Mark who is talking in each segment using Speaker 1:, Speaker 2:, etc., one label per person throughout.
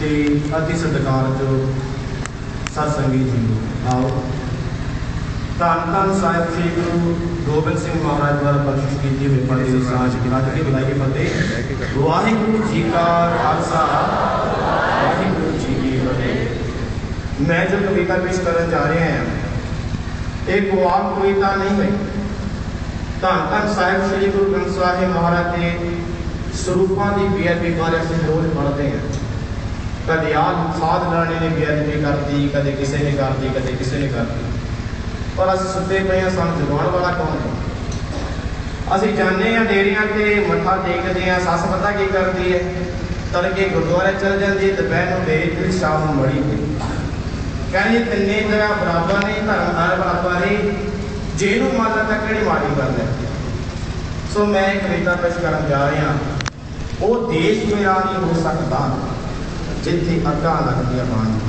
Speaker 1: ਤੇ ਅਤੀ ਸਤਿਕਾਰਯੋਗ ਸਤਸੰਗੀ ਜੀ ਆਓ। ਧੰਨ ਧੰਨ ਸਾਹਿਬ ਸ੍ਰੀ ਗੁਰੂ ਗੋਬਿੰਦ ਸਿੰਘ ਮਹਾਰਾਜ ਦੁਆਰਾ ਬਖਸ਼ਿਸ਼ ਕੀਤੀ ਹੋਈ ਪੜ੍ਹੀ ਦੀ ਸਾਂਝ ਕਿਲਾ ਕੇ ਬੁਲਾਈਏ ਫਤਿਹ। ਵਾਹਿਗੁਰੂ ਜੀ ਕਾ ਖਾਲਸਾ। ਵਾਹਿਗੁਰੂ ਜੀ ਕੀ ਫਤਿਹ। ਮੈਂ ਜੋ ਕਵਿਤਾ ਪੇਸ਼ ਕਰਨ ਜਾ ਰਿਹਾ ਹਾਂ, ਇਹ ਪੁਆਮ ਕਵਿਤਾ ਨਹੀਂ ਹੈ। ਧੰਨ ਧੰਨ ਸਾਹਿਬ ਸ੍ਰੀ ਗੁਰੂ ਗ੍ਰੰਥ ਸਾਹਿਬ ਮਹਾਰਾਜ ਦੇ ਸਰੂਪਾਂ ਦੀ ਬੇਅਦਬੀ ਬਾਰੇ ਅਸੀਂ ਰੋਜ਼ ਪੜ੍ਹਦੇ ਹਾਂ। ਕਦੇ ਆਹ ਸਾਧ ਰਾਣੀ ਨੇ ਬੇਅਦਬੀ ਕਰਦੀ ਕਦੇ ਕਿਸੇ ਨੇ ਕਰਦੀ ਕਦੇ ਕਿਸੇ ਨੇ ਕਰਦੀ ਪਰ ਅਸੀਂ ਸੁੱਤੇ ਪਏ ਹਾਂ, ਸਾਨੂੰ ਜਗਾਉਣ ਵਾਲਾ ਕੌਣ ਹੈ? ਅਸੀਂ ਜਾਂਦੇ ਹਾਂ ਡੇਰਿਆਂ ਤੇ, ਮੱਥਾ ਟੇਕਦੇ ਹਾਂ, ਸੱਸ ਪਤਾ ਕੀ ਕਰਦੀ ਹੈ? ਤੜਕੇ ਗੁਰਦੁਆਰੇ ਚਲ ਜਾਂਦੀ ਦੁਪਹਿਰ ਨੂੰ ਡੇਰੀ ਤੇ ਸ਼ਾਮ ਨੂੰ ਮੜੀ ਕਹਿੰਦੀ, ਤਿੰਨੇ ਜਗ੍ਹਾ ਬਰਾਬਰ ਨੇ, ਧਰਮ ਹਰ ਬਰਾਬਰ ਹੈ ਜਿਹਨੂੰ ਮੰਨ ਤਾਂ ਕਿਹੜੀ ਮਾੜੀ ਗੱਲ ਹੈ? ਸੋ ਮੈਂ ਇੱਕ ਕਵਿਤਾ ਪੇਸ਼ ਕਰਨ ਜਾ ਰਿਹਾ ਉਹ ਦੇਸ਼ ਮੇਰਾ ਨਹੀਂ ਹੋ ਸਕਦਾ। ਜਿੱਥੇ ਅੱਗਾ ਲੱਗਦੀਆਂ ਬਾਣੀ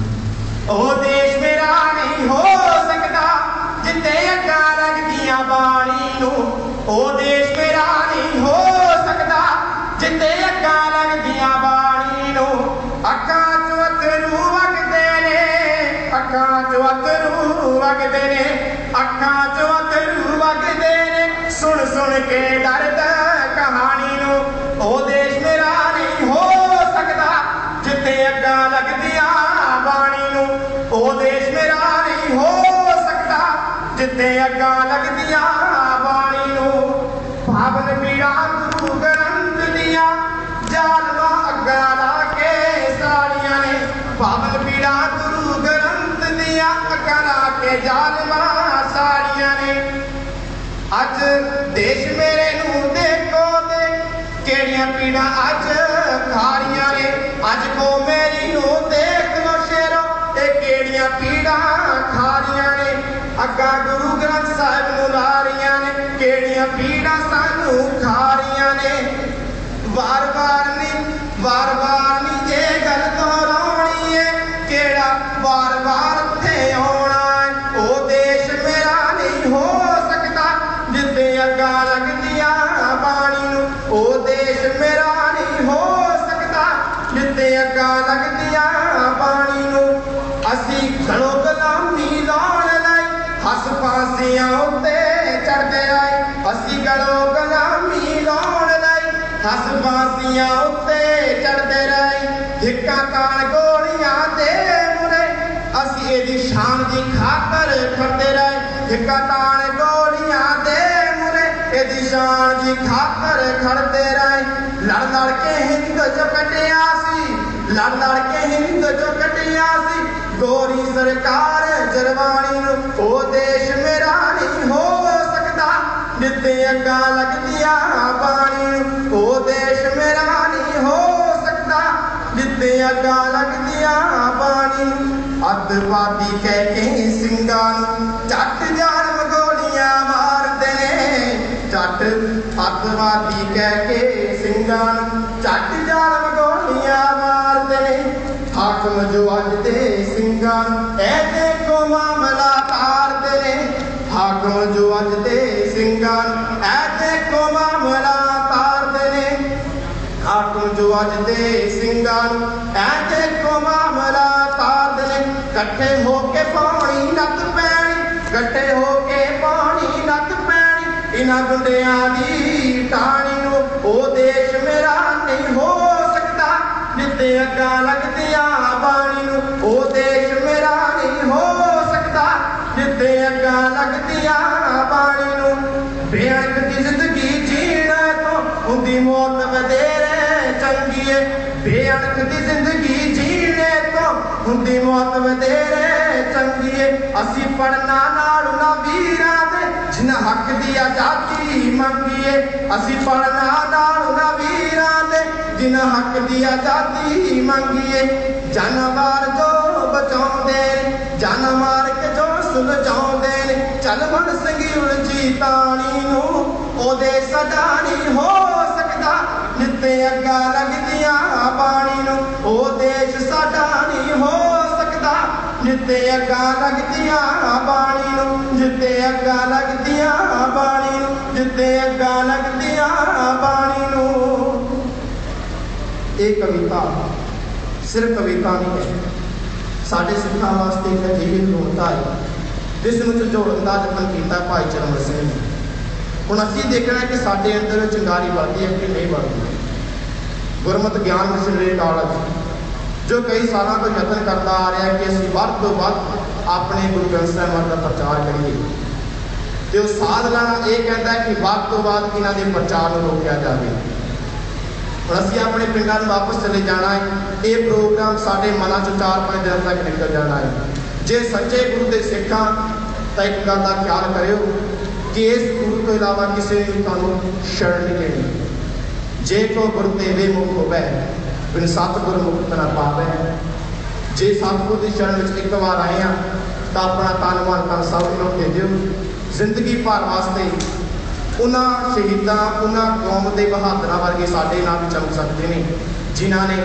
Speaker 1: ਉਹ ਦੇਸ਼ ਮੇਰਾ ਨਹੀਂ ਹੋ ਸਕਦਾ, ਜਿੱਥੇ ਅੱਗਾ ਲੱਗਦੀਆਂ ਬਾਣੀ ਨੂੰ। ਉਹ ਦੇਸ਼ ਮੇਰਾ ਨਹੀਂ ਹੋ ਸਕਦਾ, ਜਿੱਥੇ ਅੱਗਾ ਲੱਗਦੀਆਂ ਬਾਣੀ ਨੂੰ। ਅੱਖਾਂ ਚੋਂ ਅਥਰੂ ਵਗਦੇ ਨੇ, ਅੱਖਾਂ ਚੋਂ ਅਥਰੂ ਵਗਦੇ ਨੇ, ਅੱਖਾਂ ਚੋਂ ਅਥਰੂ ਵਗਦੇ ਨੇ। ਸੁਣ ਸੁਣ ਕੇ ਦਰਦ ਕਹਾਣੀ ਨੂੰ, ਉਹ ਉਹ ਦੇਸ਼ ਮੇਰਾ ਨਹੀਂ ਹੋ ਸਕਦਾ। ਜਿੱਥੇ ਅੱਗਾ ਲੱਗਦੀਆਂ ਬਾਣੀ ਨੂੰ, ਭਾਵਨ ਪੀੜਾ ਗੁਰੂ ਗ੍ਰੰਥ ਦੀਆਂ ਜਾਲਵਾ ਅੱਗਾ ਲਾ ਕੇ ਸਾੜੀਆਂ ਨੇ, ਭਾਵਨ ਪੀੜਾ ਗੁਰੂ ਗ੍ਰੰਥ ਦੀਆਂ ਅੱਗਾ ਲਾ ਕੇ ਜਾਲਵਾ ਸਾੜੀਆਂ ਨੇ। ਅੱਜ ਦੇਸ਼ ਮੇਰੇ ਨੂੰ ਦੇਖੋ ਤੇ ਕਿਹੜੀਆਂ ਪੀੜਾਂ ਅੱਜ ਖਾਰੀਆਂ ਨੇ? ਅੱਜ ਕੋ ਮੇਰੀ ਕਿਹੜੀਆਂ ਪੀੜਾਂ ਖਾਰੀਆਂ ਨੇ, ਅੱਗਾ ਗੁਰੂ ਗ੍ਰੰਥ ਸਾਹਿਬ ਨੂੰ ਲਾਰੀਆਂ ਨੇ, ਕਿਹੜੀਆਂ ਪੀੜਾਂ ਸਾਨੂੰ ਖਾਰੀਆਂ ਨੇ? ਵਾਰ-ਵਾਰ ਨਹੀਂ ਵਾਰ-ਵਾਰ ਨਹੀਂ ਅਸੀਂ ਖੜੋ ਗੁਲਾਮੀ ਲਾਉਣ ਲਈ ਹੱਸ ਫਾਂਸੀਆਂ ਉੱਤੇ ਚੜਦੇ ਆਏ। ਅਸੀਂ ਗਲੋ ਗੁਲਾਮੀ ਲਾਉਣ ਲਈ ਹੱਸ ਫਾਂਸੀਆਂ ਉੱਤੇ ਚੜਦੇ ਰਹੇ। ਹਿੱਕਾਂ ਕਾਲ ਗੋਲੀਆਂ ਦੇ ਮੁਰੇ ਅਸੀਂ ਇਹਦੀ ਸ਼ਾਨ ਦੀ ਖਾਤਰ ਖੜਦੇ ਰਹੇ। ਹਿੱਕਾਂ ਤਾਣ ਗੋਲੀਆਂ ਦੇ ਮੁਰੇ ਇਹਦੀ ਸ਼ਾਨ ਦੀ ਖਾਤਰ ਖੜਦੇ ਰਹੇ। ਲੜ ਲੜ ਕੇ ਹਿੰਦ ਜੋ ਕੱਟਿਆ ਸੀ ਲੜ ਲੜ ਕੇ ਹਿੰਦ ਜੋ ਕੱਟਿਆ ਸੀ। ਗੋਰੀ ਸਰਕਾਰ ਜਰਵਾਣੀ ਨੂੰ, ਉਹ ਦੇਸ਼ ਮੇਰਾ ਨਹੀਂ ਹੋ ਸਕਦਾ। ਜਿੱਤੇ ਅੱਗਾ ਲੱਗਦੀਆਂ ਬਾਣੀ ਨੂੰ, ਉਹ ਦੇਸ਼ ਮੇਰਾ ਨਹੀਂ ਹੋ ਸਕਦਾ। ਜਿੱਤੇ ਅੱਗਾ ਲੱਗਦੀਆਂ ਬਾਣੀ ਅੱਤਵਾਦੀ ਕਹਿ ਕੇ ਸਿੰਘਾਂ ਨੂੰ ਚੱਟ ਜਾਨ ਗੋਲੀਆਂ ਮਾਰਦੇ ਨੇ। ਚੱਟ ਅੱਤਵਾਦੀ ਕਹਿ ਕੇ ਸਿੰਘਾਂ ਨੂੰ ਚੱਟ ਜਾਨ ਗੋਲੀਆਂ ਮਾਰਦੇ ਨੇ। ਹਾਕਮ ਜੋ ਅੱਜ ਦੇ ਸਿੰਘਾਂ ਨੂੰ ਇਹ ਮਾਮਲਾ ਤਾਰਦੇ ਨੇ ਹਾਕਮ ਜੋ ਅੱਜ ਦੇ ਸਿੰਘਾਂ ਨੂੰ ਇਹ ਮਾਮਲਾ ਤਾਰਦੇ ਨੇ ਹਾਕਮ ਜੋ ਅੱਜ ਦੇ ਸਿੰਘਾਂ ਨੂੰ ਇਹ ਮਾਮਲਾ ਤਾਰਦੇ ਨੇ ਇਕੱਠੇ ਹੋ ਕੇ ਪਾਣੀ ਨੱਤ ਪੈਣੀ, ਇਕੱਠੇ ਹੋ ਕੇ ਪਾਣੀ ਨੱਤ ਪੈਣੀ, ਇਹਨਾਂ ਗੁੰਡਿਆਂ ਦੀ ਟਾਣੀ ਨੂੰ ਉਹ ਦੇਸ਼ ਮੇਰਾ ਨਹੀਂ ਹੋ ਸਕਦਾ। ਜਿੱਤੇ ਅੱਗਾ ਲੱਗਦੀਆਂ ਲੱਗਦੀਆਂ ਬਾਣੀ ਨੂੰ ਬੇਅੰਤ ਦੀ ਜ਼ਿੰਦਗੀ ਜੀਣਾ ਤੋਂ। ਹੁੰਦੀ ਮੌਤ ਵਧੇਰੇ ਚੰਗੀ ਏ। ਬੇਅੰਤ ਦੀ ਜ਼ਿੰਦਗੀ ਜੀਣੇ ਤੋਂ। ਹੁੰਦੀ ਮੌਤ ਵਧੇਰੇ ਚੰਗੀ ਏ। ਅਸੀਂ ਪੜਨਾ ਨਾਲ ਨਾ ਵੀਰਾਂ ਦੇ ਜਿਨ੍ਹਾਂ ਹੱਕ ਦੀ ਆਜ਼ਾਦੀ ਮੰਗੀਏ ਅਸੀਂ ਪੜਨਾ ਨਾਲ ਨਾ ਵੀਰਾਂ ਦੇ ਜਿਨ੍ਹਾਂ ਹੱਕ ਦੀ ਆਜ਼ਾਦੀ ਮੰਗੀਏ ਜਾਨਵਾਰ ਜੋ ਬਚਾਉਂਦੇ ਨੇ, ਜਾਨ ਮਾਰ ਕੇ ਜੋ ਸੁਲਝਾਉਂਦੇ ਨੇ। ਚੱਲ ਮਨ ਸੰਗੀ ਨੂੰ, ਉਹਦੇ ਸਦਾ ਹੋ ਸਕਦਾ। ਨਿੱਤੇ ਅੱਗਾ ਲੱਗਦੀਆਂ ਬਾਣੀ ਨੂੰ ਉਹ ਦੇਸ਼ ਸਾਡਾ ਹੋ ਸਕਦਾ। ਜਿੱਤੇ ਅੱਗਾ ਲੱਗਦੀਆਂ ਬਾਣੀ ਨੂੰ ਜਿੱਤੇ ਅੱਗਾ ਲੱਗਦੀਆਂ ਬਾਣੀ ਨੂੰ ਜਿੱਤੇ ਅੱਗਾ ਲੱਗਦੀਆਂ ਬਾਣੀ ਨੂੰ। ਇਹ ਕਵਿਤਾ
Speaker 2: ਸਿਰਫ ਕਵਿਤਾ ਨਹੀਂ ਹੈ। ਸਾਡੇ ਸਿੱਖਾਂ ਵਾਸਤੇ ਇੱਕ ਅਜਿਹੀ ਗੁਣਤਾ ਹੈ। ਜਿਸ ਨੂੰ ਝੰਜੋੜਨ ਦਾ ਯਤਨ ਕੀਤਾ ਭਾਈ ਚਰਮਰ ਸਿੰਘ ਨੇ। ਹੁਣ ਅਸੀਂ ਦੇਖਣਾ ਕਿ ਸਾਡੇ ਅੰਦਰ ਚਿੰਗਾਰੀ ਵੱਧਦੀ ਹੈ ਕਿ ਨਹੀਂ ਵੱਧਦੀ ਗੁਰਮਤਿ ਗਿਆਨ ਮਿਸ਼ਨਰੀ ਕਾਲਜ ਜੋ ਕਈ ਸਾਲਾਂ ਤੋਂ ਯਤਨ ਕਰਦਾ ਆ ਰਿਹਾ ਕਿ ਅਸੀਂ ਵੱਧ ਤੋਂ ਵੱਧ ਆਪਣੇ ਗੁਰੂ ਗ੍ਰੰਥ ਸਾਹਿਬ ਦਾ ਪ੍ਰਚਾਰ ਕਰੀਏ। ਤੇ ਉਹ ਸਾਧਨਾ ਇਹ ਕਹਿੰਦਾ ਹੈ ਕਿ ਵੱਧ ਤੋਂ ਵੱਧ ਇਹਨਾਂ ਦੇ ਪ੍ਰਚਾਰ ਨੂੰ ਰੋਕਿਆ ਜਾਵੇ। ਹੁਣ ਅਸੀਂ ਆਪਣੇ ਪਿੰਡਾਂ ਨੂੰ ਵਾਪਸ ਚਲੇ ਜਾਣਾ ਹੈ। ਇਹ ਪ੍ਰੋਗਰਾਮ ਸਾਡੇ ਮਨਾਂ 'ਚ 4-5 ਦਿਨ ਤੱਕ ਨਿਕਲ ਜਾਣਾ ਹੈ। ਜੇ ਸੱਚੇ ਗੁਰੂ ਦੇ ਸਿੱਖਾਂ ਤਾਂ ਇੱਕ ਗੱਲ ਦਾ ਖਿਆਲ ਕਰਿਓ ਕਿ ਇਸ ਗੁਰੂ ਤੋਂ ਇਲਾਵਾ ਕਿਸੇ ਨੂੰ ਤੁਹਾਨੂੰ ਸ਼ਰਨ ਨਹੀਂ ਲੈਣੀ ਜੇ ਕੋ ਗੁਰ ਦੇਵੇ ਮੁਖ ਹੋਵੇ ਬਿਨ ਸਤਿਗੁਰ ਮੁਕਤ ਨਾ ਪਾਵੇ। ਜੇ ਸਤਿਗੁਰ ਦੀ ਸ਼ਰਨ ਵਿੱਚ ਇੱਕ ਵਾਰ ਆਏ ਆ ਤਾਂ ਆਪਣਾ ਤਨ ਮਨ ਤਨ ਸਭ ਨੂੰ ਦੇ ਦਿਓ। ਜ਼ਿੰਦਗੀ ਭਰ ਵਾਸਤੇ ਉਹਨਾਂ ਸ਼ਹੀਦਾਂ, ਉਹਨਾਂ ਕੌਮ ਦੇ ਬਹਾਦਰਾਂ ਵਰਗੇ ਸਾਡੇ ਨਾਲ ਵੀ ਚਮਕ ਸਕਦੇ ਨੇ। ਜਿਨ੍ਹਾਂ ਨੇ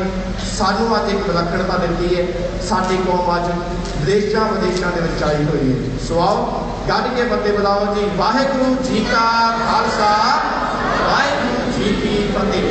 Speaker 2: ਸਾਨੂੰ ਅੱਜ ਇੱਕ ਵਿਲੱਖਣਤਾ ਦਿੱਤੀ ਹੈ, ਸਾਡੀ ਕੌਮ ਅੱਜ ਵਿਦੇਸ਼ਾਂ ਵਿਦੇਸ਼ਾਂ ਦੇ ਵਿੱਚ ਆਈ ਹੋਈ ਹੈ। ਸੋ ਗੱਡ ਕੇ ਬੱਤੇ ਬੁਲਾਓ ਜੀ। ਵਾਹਿਗੁਰੂ ਜੀ ਕਾ ਖਾਲਸਾ, ਵਾਹਿਗੁਰੂ ਜੀ ਕੀ ਫਤਿਹ।